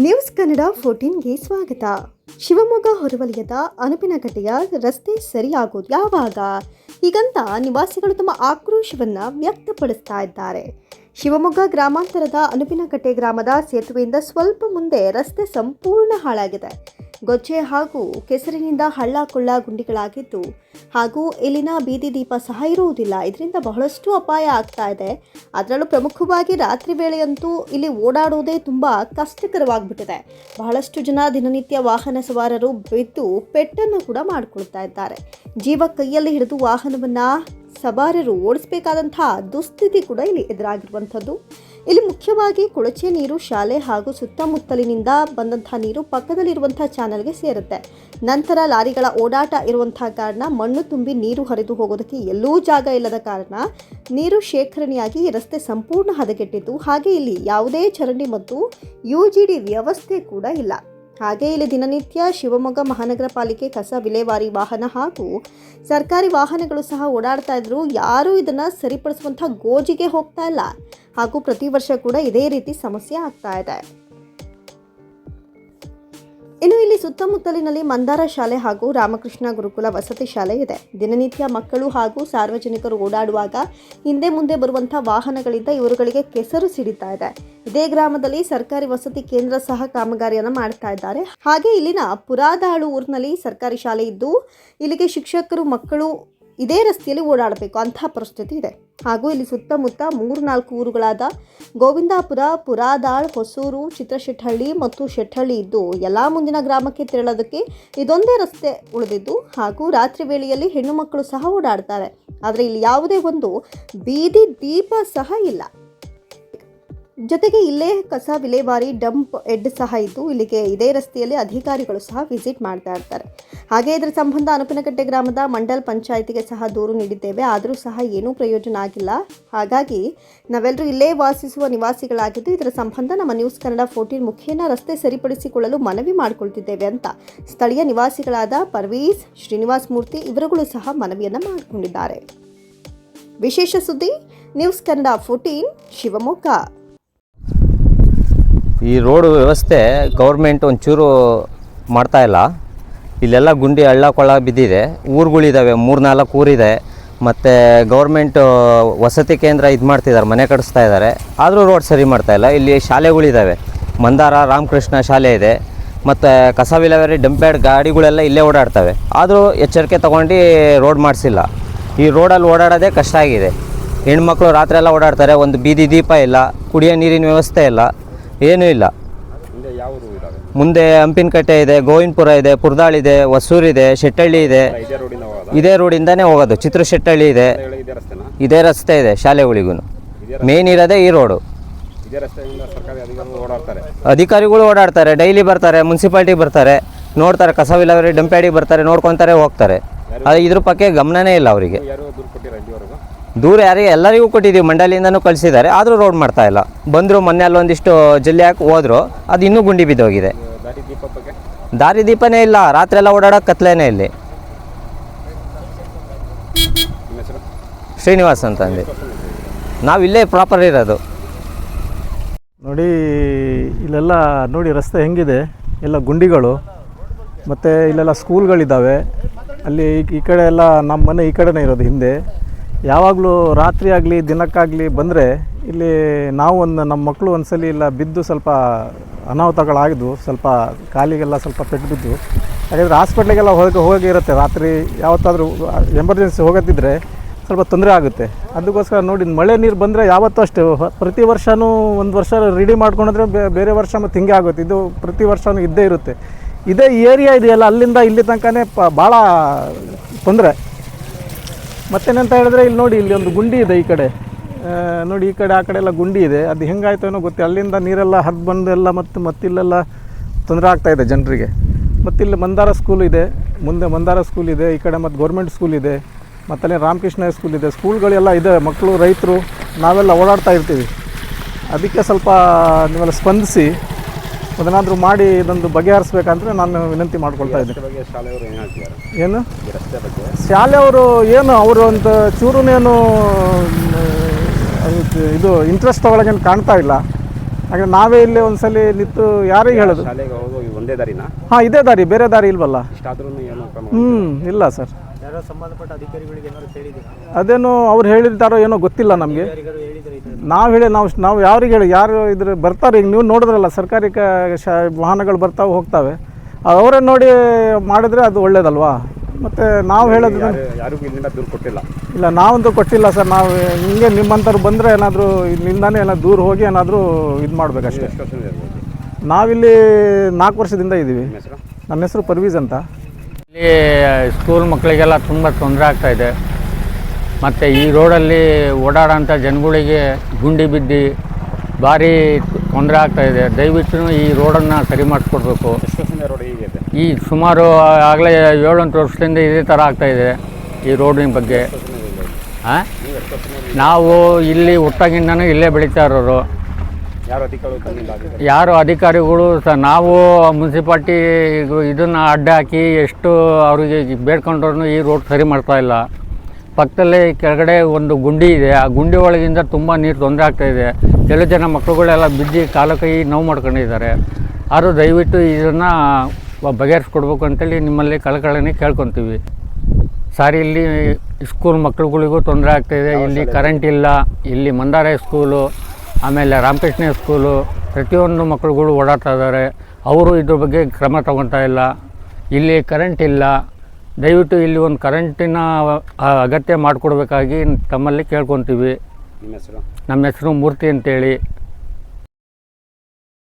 News Kannada ಫೋರ್ಟೀನ್ಗೆ ಸ್ವಾಗತ. ಶಿವಮೊಗ್ಗ ಹೊರವಲಯದ ಅನುಪಿನಕಟ್ಟೆಯ ರಸ್ತೆ ಸರಿಯಾಗೋದು ಯಾವಾಗ? ಹೀಗಂತ ನಿವಾಸಿಗಳು ತಮ್ಮ ಆಕ್ರೋಶವನ್ನು ವ್ಯಕ್ತಪಡಿಸ್ತಾ ಇದ್ದಾರೆ. ಶಿವಮೊಗ್ಗ ಗ್ರಾಮಾಂತರದ ಅನುಪಿನಕಟ್ಟೆ ಗ್ರಾಮದ ಸೇತುವೆಯಿಂದ ಸ್ವಲ್ಪ ಮುಂದೆ ರಸ್ತೆ ಸಂಪೂರ್ಣ ಹಾಳಾಗಿದೆ. ಗೊಜ್ಜೆ ಹಾಗೂ ಕೆಸರಿನಿಂದ ಹಳ್ಳ ಕೊಳ್ಳ ಗುಂಡಿಗಳಾಗಿದ್ದು ಹಾಗೂ ಇಲ್ಲಿನ ಬೀದಿ ದೀಪ ಸಹ ಇರುವುದಿಲ್ಲ. ಇದರಿಂದ ಬಹಳಷ್ಟು ಅಪಾಯ ಆಗ್ತಾ ಇದೆ. ಅದರಲ್ಲೂ ಪ್ರಮುಖವಾಗಿ ರಾತ್ರಿ ವೇಳೆಯಂತೂ ಇಲ್ಲಿ ಓಡಾಡುವುದೇ ತುಂಬ ಕಷ್ಟಕರವಾಗಿಬಿಟ್ಟಿದೆ. ಬಹಳಷ್ಟು ಜನ ದಿನನಿತ್ಯ ವಾಹನ ಸವಾರರು ಬಿದ್ದು ಪೆಟ್ಟನ್ನು ಕೂಡ ಮಾಡಿಕೊಳ್ತಾ ಇದ್ದಾರೆ. ಜೀವ ಕೈಯಲ್ಲಿ ಹಿಡಿದು ವಾಹನವನ್ನು ಸವಾರರು ಓಡಿಸಬೇಕಾದಂತಹ ದುಸ್ಥಿತಿ ಕೂಡ ಇಲ್ಲಿ ಎದುರಾಗಿರುವಂಥದ್ದು. ಇಲ್ಲಿ ಮುಖ್ಯವಾಗಿ ಕೊಳಚೆ ನೀರು, ಶಾಲೆ ಹಾಗೂ ಸುತ್ತಮುತ್ತಲಿನಿಂದ ಬಂದಂಥ ನೀರು ಪಕ್ಕದಲ್ಲಿರುವಂಥ ಚಾನಲ್ಗೆ ಸೇರುತ್ತೆ. ನಂತರ ಲಾರಿಗಳ ಓಡಾಟ ಇರುವಂತಹ ಕಾರಣ ಮಣ್ಣು ತುಂಬಿ ನೀರು ಹರಿದು ಹೋಗೋದಕ್ಕೆ ಎಲ್ಲೂ ಜಾಗ ಇಲ್ಲದ ಕಾರಣ ನೀರು ಶೇಖರಣೆಯಾಗಿ ರಸ್ತೆ ಸಂಪೂರ್ಣ ಹದಗೆಟ್ಟಿದ್ದು, ಹಾಗೆ ಇಲ್ಲಿ ಯಾವುದೇ ಚರಂಡಿ ಮತ್ತು ಯು ಜಿ ಡಿ ವ್ಯವಸ್ಥೆ ಕೂಡ ಇಲ್ಲ. ಹಾಗೆ ಇಲ್ಲಿ ದಿನನಿತ್ಯ ಶಿವಮೊಗ್ಗ ಮಹಾನಗರ ಪಾಲಿಕೆ ಕಸ ವಿಲೇವಾರಿ ವಾಹನ ಹಾಗೂ ಸರ್ಕಾರಿ ವಾಹನಗಳು ಸಹ ಓಡಾಡ್ತಾ ಇದ್ರು. ಯಾರೂ ಇದನ್ನು ಸರಿಪಡಿಸುವಂಥ ಗೋಜಿಗೆ ಹೋಗ್ತಾ ಇಲ್ಲ. ಹಾಗೂ ಪ್ರತಿ ವರ್ಷ ಕೂಡ ಇದೇ ರೀತಿ ಸಮಸ್ಯೆ ಆಗ್ತಾ ಇದೆ. ಇಲ್ಲಿ ಸುತ್ತಮುತ್ತಲಿನಲ್ಲಿ ಮಂದಾರ ಶಾಲೆ ಹಾಗೂ ರಾಮಕೃಷ್ಣ ಗುರುಕುಲ ವಸತಿ ಶಾಲೆ ಇದೆ. ದಿನನಿತ್ಯ ಮಕ್ಕಳು ಹಾಗೂ ಸಾರ್ವಜನಿಕರು ಓಡಾಡುವಾಗ ಹಿಂದೆ ಮುಂದೆ ಬರುವಂತಹ ವಾಹನಗಳಿಂದ ಇವರುಗಳಿಗೆ ಕೆಸರು ಸಿಡಿತಾ ಇದೆ. ಇದೇ ಗ್ರಾಮದಲ್ಲಿ ಸರ್ಕಾರಿ ವಸತಿ ಕೇಂದ್ರ ಸಹ ಕಾಮಗಾರಿಯನ್ನು ಮಾಡ್ತಾ ಇದ್ದಾರೆ. ಹಾಗೆ ಇಲ್ಲಿನ ಪುರಾದಾಳು ಊರಿನಲ್ಲಿ ಸರ್ಕಾರಿ ಶಾಲೆ ಇದ್ದು, ಇಲ್ಲಿಗೆ ಶಿಕ್ಷಕರು ಮಕ್ಕಳು ಇದೇ ರಸ್ತೆಯಲ್ಲಿ ಓಡಾಡಬೇಕು. ಅಂತಹ ಪರಿಸ್ಥಿತಿ ಇದೆ. ಹಾಗೂ ಇಲ್ಲಿ ಸುತ್ತಮುತ್ತ ಮೂರು ನಾಲ್ಕು ಊರುಗಳಾದ ಗೋವಿಂದಾಪುರ, ಪುರಾದಾಳ್, ಹೊಸೂರು ಚಿತ್ರಶೆಟ್ಟಹಳ್ಳಿ ಮತ್ತು ಶೆಟ್ಟಹಳ್ಳಿ ಇದ್ದು, ಎಲ್ಲ ಮುಂದಿನ ಗ್ರಾಮಕ್ಕೆ ತೆರಳೋದಕ್ಕೆ ಇದೊಂದೇ ರಸ್ತೆ ಉಳಿದಿದ್ದು, ಹಾಗೂ ರಾತ್ರಿ ವೇಳೆಯಲ್ಲಿ ಹೆಣ್ಣು ಮಕ್ಕಳು ಸಹ ಓಡಾಡ್ತಾರೆ. ಆದರೆ ಇಲ್ಲಿ ಯಾವುದೇ ಒಂದು ಬೀದಿ ದೀಪ ಸಹ ಇಲ್ಲ. ಜೊತೆಗೆ ಇಲ್ಲೇ ಕಸ ವಿಲೇವಾರಿ ಡಂಪ್ ಎಡ್ ಸಹ ಇದ್ದು ಇಲ್ಲಿಗೆ ಇದೇ ರಸ್ತೆಯಲ್ಲಿ ಅಧಿಕಾರಿಗಳು ಸಹ ವಿಸಿಟ್ ಮಾಡ್ತಾ ಇರ್ತಾರೆ. ಹಾಗೆ ಇದರ ಸಂಬಂಧ ಅನುಪಿನಕಟ್ಟೆ ಗ್ರಾಮದ ಮಂಡಲ್ ಪಂಚಾಯಿತಿಗೆ ಸಹ ದೂರು ನೀಡಿದ್ದೇವೆ. ಆದರೂ ಸಹ ಏನೂ ಪ್ರಯೋಜನ ಆಗಿಲ್ಲ. ಹಾಗಾಗಿ ನಾವೆಲ್ಲರೂ ಇಲ್ಲೇ ವಾಸಿಸುವ ನಿವಾಸಿಗಳಾಗಿದ್ದು ಇದರ ಸಂಬಂಧ ನಮ್ಮ ನ್ಯೂಸ್ ಕನ್ನಡ ಫೋರ್ಟೀನ್ ಮುಖೇನ ರಸ್ತೆ ಸರಿಪಡಿಸಿಕೊಳ್ಳಲು ಮನವಿ ಮಾಡಿಕೊಳ್ತಿದ್ದೇವೆ ಅಂತ ಸ್ಥಳೀಯ ನಿವಾಸಿಗಳಾದ ಪರ್ವೀಸ್, ಶ್ರೀನಿವಾಸ್ ಮೂರ್ತಿ ಇವರುಗಳು ಸಹ ಮನವಿಯನ್ನು ಮಾಡಿಕೊಂಡಿದ್ದಾರೆ. ವಿಶೇಷ ಸುದ್ದಿ, ನ್ಯೂಸ್ ಕನ್ನಡ ಫೋರ್ಟೀನ್ ಶಿವಮೊಗ್ಗ. ಈ ರೋಡ್ ವ್ಯವಸ್ಥೆ ಗೌರ್ಮೆಂಟ್ ಒಂಚೂರು ಮಾಡ್ತಾ ಇಲ್ಲ. ಇಲ್ಲೆಲ್ಲ ಗುಂಡಿ ಹಳ್ಳ ಕೊಳ್ಳ ಬಿದ್ದಿದೆ. ಊರುಗಳಿದ್ದಾವೆ ಮೂರು ನಾಲ್ಕು ಊರಿದೆ. ಮತ್ತು ಗೌರ್ಮೆಂಟ್ ವಸತಿ ಕೇಂದ್ರ ಇದು ಮಾಡ್ತಿದ್ದಾರೆ ಮನೆ ಕಟ್ಟಿಸ್ತಾ ಇದ್ದಾರೆ ಆದರೂ ರೋಡ್ ಸರಿ ಮಾಡ್ತಾ ಇಲ್ಲ. ಇಲ್ಲಿ ಶಾಲೆಗಳಿದ್ದಾವೆ ಮಂದಾರ ರಾಮಕೃಷ್ಣ ಶಾಲೆ ಇದೆ. ಮತ್ತು ಕಸ ವಿಲೇವಾರಿ ಡಂಪ್ಯಾಡ್ ಗಾಡಿಗಳೆಲ್ಲ ಇಲ್ಲೇ ಓಡಾಡ್ತವೆ. ಆದರೂ ಎಚ್ಚರಿಕೆ ತೊಗೊಂಡು ರೋಡ್ ಮಾಡಿಸಿಲ್ಲ. ಈ ರೋಡಲ್ಲಿ ಓಡಾಡೋದೇ ಕಷ್ಟ ಆಗಿದೆ. ಹೆಣ್ಮಕ್ಳು ರಾತ್ರಿ ಎಲ್ಲ ಓಡಾಡ್ತಾರೆ. ಒಂದು ಬೀದಿ ದೀಪ ಇಲ್ಲ. ಕುಡಿಯೋ ನೀರಿನ ವ್ಯವಸ್ಥೆ ಇಲ್ಲ. ಏನೂ ಇಲ್ಲ. ಮುಂದೆ ಹಂಪಿನಕಟ್ಟೆ ಇದೆ, ಗೋವಿಂದಪುರ ಇದೆ, ಪುರ್ದಾಳ್ ಇದೆ ಹೊಸೂರಿದೆ ಶೆಟ್ಟಳ್ಳಿ ಇದೆ. ಇದೇ ರೋಡಿಂದಾನೇ ಹೋಗೋದ. ಚಿತ್ರ ಶೆಟ್ಟಳ್ಳಿ ಇದೆ. ಇದೇ ರಸ್ತೆ ಇದೆ ಶಾಲೆಗಳಿಗೂ. ಮೇನ್ ಇರೋದೇ ಈ ರೋಡು. ಅಧಿಕಾರಿಗಳು ಓಡಾಡ್ತಾರೆ. ಡೈಲಿ ಬರ್ತಾರೆ, ಮುನ್ಸಿಪಾಲ್ಟಿ ಬರ್ತಾರೆ. ನೋಡ್ತಾರೆ, ಕಸ ವಿಲೇವಾರಿ ಡಂಪ್ಯಾಡಿಗೆ ಬರ್ತಾರೆ, ನೋಡ್ಕೊತಾರೆ, ಹೋಗ್ತಾರೆ. ಇದ್ರ ಬಗ್ಗೆ ಗಮನನೇ ಇಲ್ಲ ಅವರಿಗೆ. ದೂರು ಯಾರಿಗೆ ಎಲ್ಲರಿಗೂ ಕೊಟ್ಟಿದ್ದೀವಿ, ಮಂಡಳಿಯಿಂದನೂ ಕಳಿಸಿದ್ದಾರೆ, ಆದರೂ ರೋಡ್ ಮಾಡ್ತಾ ಇಲ್ಲ. ಬಂದರು ಮೊನ್ನೆ ಅಲ್ಲೊಂದಿಷ್ಟು ಜಲ್ಲಿ ಹಾಕಿ ಹೋದ್ರು, ಅದು ಇನ್ನೂ ಗುಂಡಿ ಬಿದ್ದೋಗಿದೆ. ದಾರಿ ದೀಪ ದಾರಿ ದೀಪನೇ ಇಲ್ಲ, ರಾತ್ರಿ ಎಲ್ಲ ಓಡಾಡೋ ಕತ್ಲೇನೇ ಇಲ್ಲಿ. ಶ್ರೀನಿವಾಸ್ ಅಂತಂದು. ನಾವು ಇಲ್ಲೇ ಪ್ರಾಪರ್ ಇರೋದು. ನೋಡಿ, ಇಲ್ಲೆಲ್ಲ ನೋಡಿ ರಸ್ತೆ ಹೆಂಗಿದೆ, ಎಲ್ಲ ಗುಂಡಿಗಳು, ಮತ್ತು ಇಲ್ಲೆಲ್ಲ ಸ್ಕೂಲ್ಗಳಿದ್ದಾವೆ ಅಲ್ಲಿ ಈ ಕಡೆ ಎಲ್ಲ ನಮ್ಮ ಮನೆ ಈ ಕಡೆನೇ ಇರೋದು ಹಿಂದೆ. ಯಾವಾಗಲೂ ರಾತ್ರಿ ಆಗಲಿ, ದಿನಕ್ಕಾಗಲಿ ಬಂದರೆ ಇಲ್ಲಿ ನಾವು ಒಂದು ನಮ್ಮ ಮಕ್ಕಳು ಒಂದ್ಸಲಿ ಇಲ್ಲ, ಬಿದ್ದು ಸ್ವಲ್ಪ ಅನಾಹುತಗಳಾಗಿದ್ವು, ಸ್ವಲ್ಪ ಕಾಲಿಗೆಲ್ಲ ಸ್ವಲ್ಪ ಪೆಟ್ಟು ಬಿದ್ದು ಹಾಗಾದರೆ ಹಾಸ್ಪಿಟ್ಲಿಗೆಲ್ಲ ಹೋಗಿ ಹೋಗಿರುತ್ತೆ ರಾತ್ರಿ ಯಾವತ್ತಾದರೂ ಎಮರ್ಜೆನ್ಸಿ ಹೋಗೋದಿದ್ದರೆ ಸ್ವಲ್ಪ ತೊಂದರೆ ಆಗುತ್ತೆ. ಅದಕ್ಕೋಸ್ಕರ ನೋಡಿ, ಮಳೆ ನೀರು ಬಂದರೆ ಯಾವತ್ತೂ ಅಷ್ಟೇ. ಪ್ರತಿ ವರ್ಷವೂ ಒಂದು ವರ್ಷ ರೆಡಿ ಮಾಡ್ಕೊಂಡ್ರೆ ಬೇರೆ ವರ್ಷ ಮತ್ತು ಹಿಂಗೆ ಆಗುತ್ತೆ. ಇದು ಪ್ರತಿ ವರ್ಷವೂ ಇದ್ದೇ ಇರುತ್ತೆ. ಇದೇ ಏರಿಯಾ ಇದೆಯಲ್ಲ, ಅಲ್ಲಿಂದ ಇಲ್ಲಿ ತನಕನೇ ಪ, ಭಾಳ ತೊಂದರೆ. ಮತ್ತೇನಂತ ಹೇಳಿದ್ರೆ ಇಲ್ಲಿ ನೋಡಿ, ಇಲ್ಲಿ ಒಂದು ಗುಂಡಿ ಇದೆ ಈ ಕಡೆ. ನೋಡಿ, ಈ ಕಡೆ, ಆ ಕಡೆ ಎಲ್ಲ ಗುಂಡಿ ಇದೆ. ಅದು ಹೆಂಗಾಯ್ತು ಏನೋ ಗೊತ್ತಿಲ್ಲ. ಅಲ್ಲಿಂದ ನೀರೆಲ್ಲ ಹರಿದು ಬಂದು ಎಲ್ಲ ಮತ್ತು ಮತ್ತಿಲ್ಲೆಲ್ಲ ತೊಂದರೆ ಆಗ್ತಾ ಇದೆ ಜನರಿಗೆ. ಮತ್ತಿಲ್ಲಿ ಮಂದಾರ ಸ್ಕೂಲ್ ಇದೆ. ಮುಂದೆ ಮಂದಾರ ಸ್ಕೂಲ್ ಇದೆ. ಈ ಕಡೆ ಮತ್ತು ಗೌರ್ಮೆಂಟ್ ಸ್ಕೂಲ್ ಇದೆ. ಮತ್ತಲ್ಲಿ ರಾಮಕೃಷ್ಣ ಸ್ಕೂಲ್ ಇದೆ. ಸ್ಕೂಲ್ಗಳೆಲ್ಲ ಇದೆ. ಮಕ್ಕಳು, ರೈತರು, ನಾವೆಲ್ಲ ಓಡಾಡ್ತಾ ಇರ್ತೀವಿ. ಅದಕ್ಕೆ ಸ್ವಲ್ಪ ನೀವೆಲ್ಲ ಸ್ಪಂದಿಸಿ. ಅದನ್ನಾದರೂ ಮಾಡಿ ಇದೊಂದು ಬಗೆಹರಿಸ್ಬೇಕಂದ್ರೆ ನಾನು ವಿನಂತಿ ಮಾಡ್ಕೊಳ್ತಾ ಇದ್ದೀನಿ ರಸ್ತೆ ಬಗ್ಗೆ ಶಾಲೆಯವರು ಏನು ಹೇಳ್ತಿದ್ದಾರೆ? ಏನು? ಈ ರಸ್ತೆ ಬಗ್ಗೆ? ಶಾಲೆಯವರು ಏನು ಅವರು ಒಂದು ಚೂರುನೇನು ಇದು ಇಂಟ್ರೆಸ್ಟ್ ತೊಗೊಳಗೇನು ಕಾಣ್ತಾ ಇಲ್ಲ. ಹಾಗೆ ನಾವೇ ಇಲ್ಲಿ ಒಂದ್ಸಲಿ ನಿಂತು ಯಾರಿಗೆ ಹೇಳೋದು? ಶಾಲೆಗೆ ಹೋಗೋ ಈ ಒಂದೇ ದಾರಿನಾ? ಹಾಂ ಇದೇ ದಾರಿ ಬೇರೆ ದಾರಿ ಇಲ್ವಲ್ಲ? ಇಷ್ಟಾದ್ರೂ ಏನು ಕ್ರಮ ಹ್ಞೂ ಇಲ್ಲ ಸರ್. ಅದೇನು ಅವ್ರು ಹೇಳಿದ್ದಾರೋ ಏನೋ ಗೊತ್ತಿಲ್ಲ ನಮಗೆ. ನಾವು ಹೇಳಿ ನಾವು ನಾವು ಯಾರಿಗೆ ಹೇಳಿ ಯಾರು ಇದ್ರ ಬರ್ತಾರೆ ಈಗ ನೀವು ನೋಡಿದ್ರಲ್ಲ ಸರ್ಕಾರಿ ಕ ಶ ವಾಹನಗಳು ಬರ್ತಾವೆ ಹೋಗ್ತಾವೆ. ಅವರೇ ನೋಡಿ ಮಾಡಿದರೆ ಅದು ಒಳ್ಳೇದಲ್ವಾ? ಮತ್ತು ನಾವು ಹೇಳೋದು ಯಾರಿಗೂ ಇಲ್ಲಿಂದ ದೂರ ಕೊಟ್ಟಿಲ್ಲ. ಇಲ್ಲ ನಾವಂತೂ ಕೊಟ್ಟಿಲ್ಲ ಸರ್ ನಾವು ಹಿಂಗೆ ನಿಮ್ಮಂಥವ್ರು ಬಂದರೆ ಏನಾದರೂ ಇಲ್ಲಿಂದಾನೇ ಏನಾದ್ರು ದೂರ ಹೋಗಿ ಏನಾದರೂ ಇದು ಮಾಡಬೇಕಷ್ಟೇ. ನಾವಿಲ್ಲಿ ನಾಲ್ಕು ವರ್ಷದಿಂದ ಇದ್ದೀವಿ. ನಿಮ್ಮ ಹೆಸರು? ನನ್ನ ಹೆಸರು ಪರ್ವೀಸ್ ಅಂತ. ಇಲ್ಲಿ ಸ್ಕೂಲ್ ಮಕ್ಕಳಿಗೆಲ್ಲ ತುಂಬ ತೊಂದರೆ ಆಗ್ತಾಯಿದೆ ಇದೆ. ಮತ್ತು ಈ ರೋಡಲ್ಲಿ ಓಡಾಡೋಂಥ ಜನಗಳಿಗೆ ಗುಂಡಿ ಬಿದ್ದು ಭಾರಿ ತೊಂದರೆ ಆಗ್ತಾ ಇದೆ. ದಯವಿಟ್ಟು ಈ ರೋಡನ್ನು ಸರಿ ಮಾಡಿಸ್ಕೊಡ್ಬೇಕು. ಈ ಸುಮಾರು ಆಗಲೇ ಏಳೆಂಟು ವರ್ಷದಿಂದ ಇದೇ ಥರ ಆಗ್ತಾ ಇದೆ ಈ ರೋಡಿನ ಬಗ್ಗೆ. ಹಾಂ ನಾವು ಇಲ್ಲಿ ಹುಟ್ಟಾಗಿಂದನೂ ಇಲ್ಲೇ ಬೆಳೀತಾ ಇರೋರು. ಯಾರು ಅಧಿಕಾರಿಗಳು ಬಂದಿಲ್ಲ ಯಾರು ಅಧಿಕಾರಿಗಳು ಸಹ ನಾವು ಮುನ್ಸಿಪಾಲ್ಟಿ ಇದನ್ನು ಅಡ್ಡ ಹಾಕಿ ಎಷ್ಟು ಅವರಿಗೆ ಬೇಡ್ಕೊಂಡ್ರೂ ಈ ರೋಡ್ ಸರಿ ಮಾಡ್ತಾ ಇಲ್ಲ. ಪಕ್ಕದಲ್ಲೇ ಕೆಳಗಡೆ ಒಂದು ಗುಂಡಿ ಇದೆ. ಆ ಗುಂಡಿ ಒಳಗಿಂದ ತುಂಬ ನೀರು ತೊಂದರೆ ಆಗ್ತಾ ಇದೆ. ಕೆಲವು ಜನ ಮಕ್ಕಳುಗಳೆಲ್ಲ ಬಿದ್ದು ಕಾಲು ಕೈ ನೋವು ಮಾಡ್ಕೊಂಡಿದ್ದಾರೆ. ಆದರೂ ದಯವಿಟ್ಟು ಇದನ್ನು ಬಗೆಹರಿಸ್ಕೊಡ್ಬೇಕು ಅಂತೇಳಿ ನಿಮ್ಮಲ್ಲಿ ಕಳಕಳನೆ ಕೇಳ್ಕೊತೀವಿ. ಸಾರಿ ಇಲ್ಲಿ ಸ್ಕೂಲ್ ಮಕ್ಕಳುಗಳಿಗೂ ತೊಂದರೆ ಆಗ್ತಾಯಿದೆ ಇಲ್ಲಿ ಕರೆಂಟ್ ಇಲ್ಲ. ಇಲ್ಲಿ ಮಂದಾರ ಸ್ಕೂಲು ಆಮೇಲೆ ರಾಮಕೃಷ್ಣ ಸ್ಕೂಲು ಪ್ರತಿಯೊಂದು ಮಕ್ಕಳುಗಳು ಓಡಾಡ್ತಾ ಇದ್ದಾರೆ. ಅವರು ಇದ್ರ ಬಗ್ಗೆ ಕ್ರಮ ತಗೊತಾ ಇಲ್ಲ. ಇಲ್ಲಿ ಕರೆಂಟ್ ಇಲ್ಲ. ದಯವಿಟ್ಟು ಇಲ್ಲಿ ಒಂದು ಕರೆಂಟಿನ ಅಗತ್ಯ ಮಾಡಿಕೊಡ್ಬೇಕಾಗಿ ತಮ್ಮಲ್ಲಿ ಕೇಳ್ಕೊತೀವಿ. ನಿಮ್ಮ ಹೆಸರು? ನಮ್ಮ ಹೆಸರು ಮೂರ್ತಿ ಅಂತೇಳಿ.